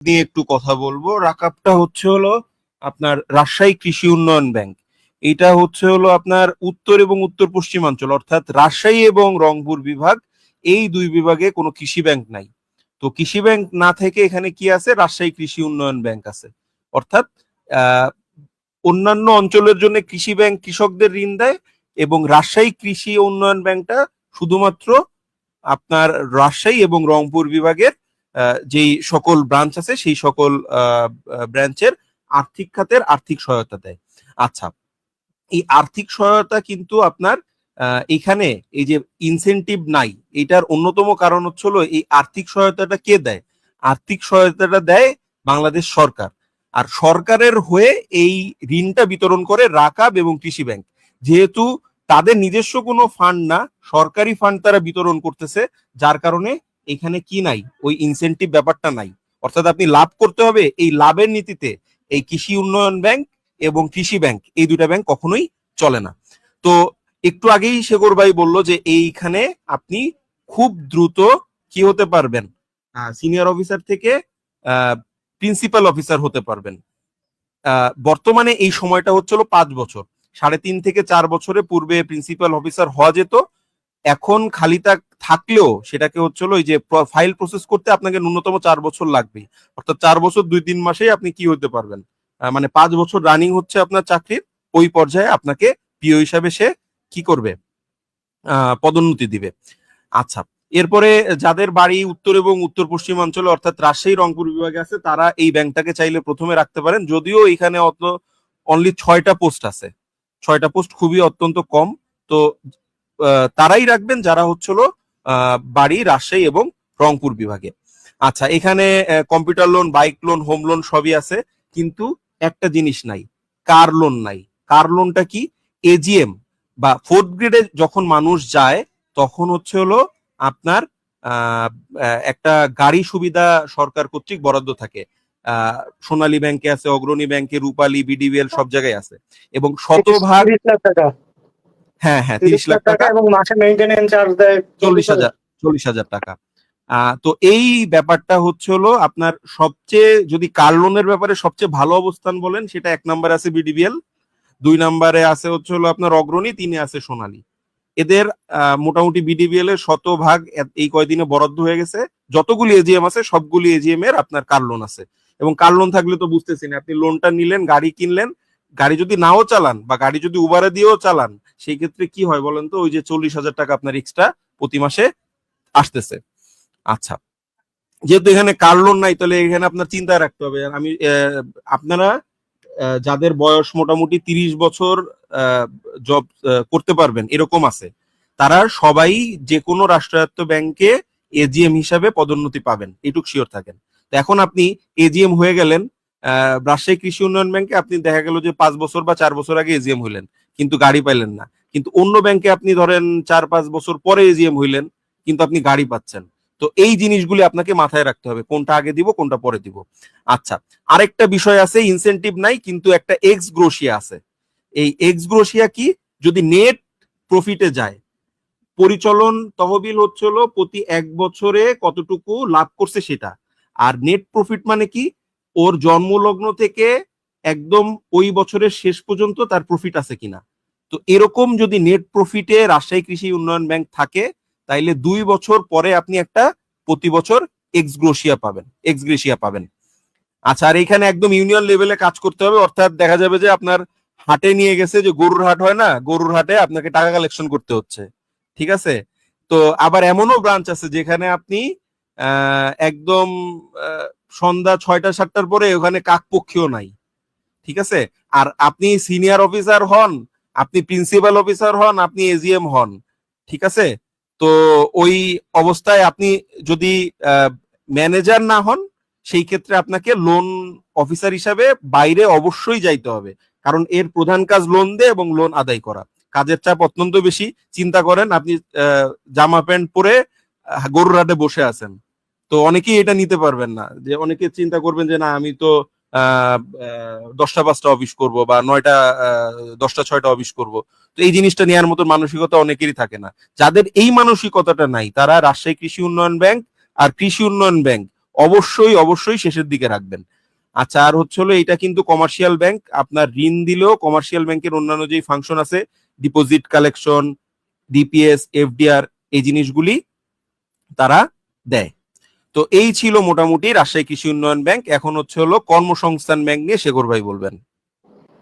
নিয়ে একটু কথা বলব। রাকাবটা হচ্ছে হলো আপনার রাজশাহী কৃষি উন্নয়ন ব্যাংক। এটা হচ্ছে হলো আপনার উত্তর এবং উত্তর পশ্চিমাঞ্চল, অর্থাৎ রাজশাহী এবং রংপুর বিভাগ, এই দুই বিভাগে কোনো কৃষি ব্যাংক নাই। তো কৃষি ব্যাংক না থেকে এখানে কি আছে? রাজশাহী কৃষি উন্নয়ন ব্যাংক আছে। অর্থাৎ অন্যান্য অঞ্চলের জন্য কৃষি ব্যাংক কৃষকদের ঋণ দেয় এবং রাজশাহী কৃষি উন্নয়ন ব্যাংকটা শুধুমাত্র আপনার রাজশাহী এবং রংপুর বিভাগের যেই সকল ব্রাঞ্চ আছে, সেই সকল ব্রাঞ্চের আর্থিক খাতের আর্থিক সহায়তা দেয়। আচ্ছা এই আর্থিক সহায়তা কিন্তু আপনার এখানে এই যে ইনসেনটিভ নাই, এটার অন্যতম কারণ হচ্ছে হলো এই আর্থিক সহায়তাটা কে দেয়? আর্থিক সহায়তাটা দেয় বাংলাদেশ সরকার। আর সরকারের হয়ে এই ঋণটা বিতরণ করে রাকাব এবং কৃষি ব্যাংক। যেহেতু তাদের নিজস্ব কোনো ফান্ড না, সরকারি ফান্ড তারা বিতরণ করতেছে, যার কারণে এখানে কি নাই? ওই ইনসেন্টিভ ব্যাপারটা নাই। অর্থাৎ আপনি লাভ করতে হবে এই লাভের নীতিতে এই কৃষি উন্নয়ন ব্যাংক এবং কৃষি ব্যাংক। এই দুটা ব্যাংক কখনোই চলে না। তো একটু আগেই শেখর ভাই বলল যে এইখানে আপনি খুব দ্রুত কি হতে পারবেন? সিনিয়র অফিসার থেকে প্রিন্সিপাল অফিসার হতে পারবেন। বর্তমানে এই সময়টা হচ্ছিল পাঁচ বছর। সাড়ে তিন থেকে চার বছরে পূর্বে প্রিন্সিপাল অফিসার হওয়া যেত। এখন খালি থাকলেও সেটাকে হচ্ছিল ওই যে ফাইল প্রসেস করতে আপনাকে ন্যূনতম চার বছর লাগবে অর্থাৎ চার বছর দুই তিন মাসেই আপনি কি হতে পারবেন। মানে পাঁচ বছর রানিং হচ্ছে আপনার চাকরির, ওই পর্যায়ে আপনাকে পিও হিসাবে সে কি করবে? পদোন্নতি দিবে। আচ্ছা এরপরে যাদের বাড়ি উত্তর এবং উত্তর পশ্চিমাঞ্চলে, অর্থাৎ রাজশাহী, রংপুর বিভাগে আছে, তারা এই ব্যাংকটাকে চাইলে প্রথমে রাখতে পারেন। যদিও এখানে অত অনলি ছয়টা পোস্ট আছে। ছয়টা পোস্ট খুবই অত্যন্ত কম। তো তারাই রাখবেন যারা হচ্ছিল বাড়ি, রাজশাহী এবং রংপুর বিভাগে। আচ্ছা এখানে computer loan bike loan home loan সবই আছে, কিন্তু একটা জিনিস নাই কার লোন নাই। কার লোনটা কি? এজিএম বা ফোর্থ গ্রেডে যখন মানুষ যায়, তখন হচ্ছে হলো আপনার একটা গাড়ি সুবিধা সরকার কর্তৃক বরাদ্দ থাকে। সোনালী ব্যাংকে আছে, অগ্রণী ব্যাংকে, রূপালী, বিডিবিএল সব জায়গায় আছে। এবং শতভাগ হ্যাঁ হ্যাঁ তিরিশ লাখ টাকা এবং মাসে মেইনটেনেন্স চার্জ দেয় চল্লিশ হাজার চল্লিশ হাজার টাকা। তো এই ব্যাপারটা হচ্ছে হলো আপনার সবচেয়ে যদি কার লোনের ব্যাপারে সবচেয়ে ভালো অবস্থান বলেন সেটা এক নম্বরে আছে বিডিবিএল দুই নম্বরে আছে হচ্ছে হলো আপনার অগ্রণী তিনে আছে সোনালী। এদের মোটামুটি বিডিবিএল এর শতভাগ এই কয়দিনে বরাদ্দ হয়ে গেছে। যতগুলি এজিএম আছে সবগুলি এজিএম এর আপনার কার লোন আছে। এবং কার লোন থাকলে তো বুঝতেছেন আপনি লোনটা নিলেন গাড়ি কিনলেন গাড়ি যদি নাও চালান বা গাড়ি যদি উবারে দিয়েও চালান, সেই ক্ষেত্রে কি হয় বলেন তো? ওই যে চল্লিশ হাজার টাকা আপনার এক্সট্রা প্রতি মাসে আসতেছে। আচ্ছা যেহেতু এখানে কার লোন নাই, তাহলে এখানে আপনার চিন্তায় রাখতে হবে। আমি আপনারা যাদের বয়স মোটামুটি তিরিশ বছর জব করতে পারবেন, এরকম আছে। তারা সবাই যে কোনো রাষ্ট্রায়ত্ত ব্যাংকে এজিএম হিসাবে পদোন্নতি পাবেন, এটুক শিওর থাকেন। তো এখন আপনি এজিএম হয়ে গেলেন রাজশাহী কৃষি উন্নয়ন ব্যাংকে আপনি দেখা গেল যে পাঁচ বছর বা চার বছর আগে এজিএম হইলেন, কিন্তু গাড়ি পাইলেন না। কিন্তু অন্য ব্যাংকে আপনি ধরেন চার পাঁচ বছর পরে এজিএম হইলেন, কিন্তু আপনি গাড়ি পাচ্ছেন। তো এই জিনিসগুলি আপনাকে মাথায় রাখতে হবে, কোনটা আগে দিব, কোনটা পরে দিব। আচ্ছা আরেকটা বিষয় আছে ইনসেনটিভ নাই, কিন্তু একটা এক্স গ্রোশিয়া আছে। এই এক্স গ্রোশিয়া কি? যদি নেট প্রফিটে যায়, পরিচালন তহবিল হচ্ছিল প্রতি এক বছরে কতটুকু লাভ করছে সেটা। আর নেট প্রফিট মানে কি? ওর জন্মলগ্ন থেকে একদম ওই বছরের শেষ পর্যন্ত তার প্রফিট আছে কিনা। তো এরকম যদি নেট প্রফিটে রাজশাহী কৃষি উন্নয়ন ব্যাংক থাকে, তাইলে দুই বছর পরে আপনি একটা প্রতি বছর এক্স গ্রোশিয়া পাবেন এক্স গ্রেশিয়া পাবেন। আচ্ছা আর এখানে একদম ইউনিয়ন লেভেলে কাজ করতে হবে, অর্থাৎ দেখা যাবে যে আপনার হাটে নিয়ে গেছে যে গরুর হাট হয় না, গরুর হাটে আপনাকে টাকা কালেকশন করতে হচ্ছে, ঠিক আছে? তো আবার এমনও ব্রাঞ্চ আছে যেখানে আপনি একদম সন্ধ্যা ছয়টা, সাতটার পরে ওখানে কাকপক্ষীও নাই। ঠিক আছে? আর আপনি সিনিয়র অফিসার হন, আপনি প্রিন্সিপাল অফিসার হন, আপনি এজিএম হন, ঠিক আছে? তো ওই অবস্থায় আপনি যদি ম্যানেজার না হন, সেই ক্ষেত্রে আপনাকে লোন অফিসার হিসাবে বাইরে অবশ্যই যাইতে হবে। কারণ এর প্রধান কাজ লোন দেয় এবং লোন আদায় করা। কাজের চাপ অত্যন্ত বেশি। চিন্তা করেন আপনি জামা প্যান্ট পরে গরুর হাটে বসে আছেন। তো অনেকেই এটা নিতে পারবেন না। যে অনেকে চিন্তা করবেন যে, না, আমি তো দশটা, পাঁচটা অফিস করব বা নয়টা দশটা, ছয়টা অফিস করব। তো এই জিনিসটা নেওয়ার মতো মানসিকতা অনেকেরই থাকে না। যাদের এই মানসিকতাটা নাই, তারা রাজশাহী কৃষি উন্নয়ন ব্যাংক আর কৃষি উন্নয়ন ব্যাংক অবশ্যই অবশ্যই শেষের দিকে রাখবেন। আচ্ছা আর হচ্ছে হলো, এটা কিন্তু কমার্শিয়াল ব্যাংক আপনার ঋণ দিলেও কমার্শিয়াল ব্যাংকের অন্যান্য যেই ফাংশন আছে ডিপোজিট কালেকশন ডিপিএস এফডিআর এই জিনিসগুলি তারা দেয়। তো এই ছিল মোটামুটি রাজশাহী কৃষি উন্নয়ন ব্যাংক। এখন হচ্ছে হলো কর্মসংস্থান ব্যাংক নিয়ে শেখর ভাই বলবেন।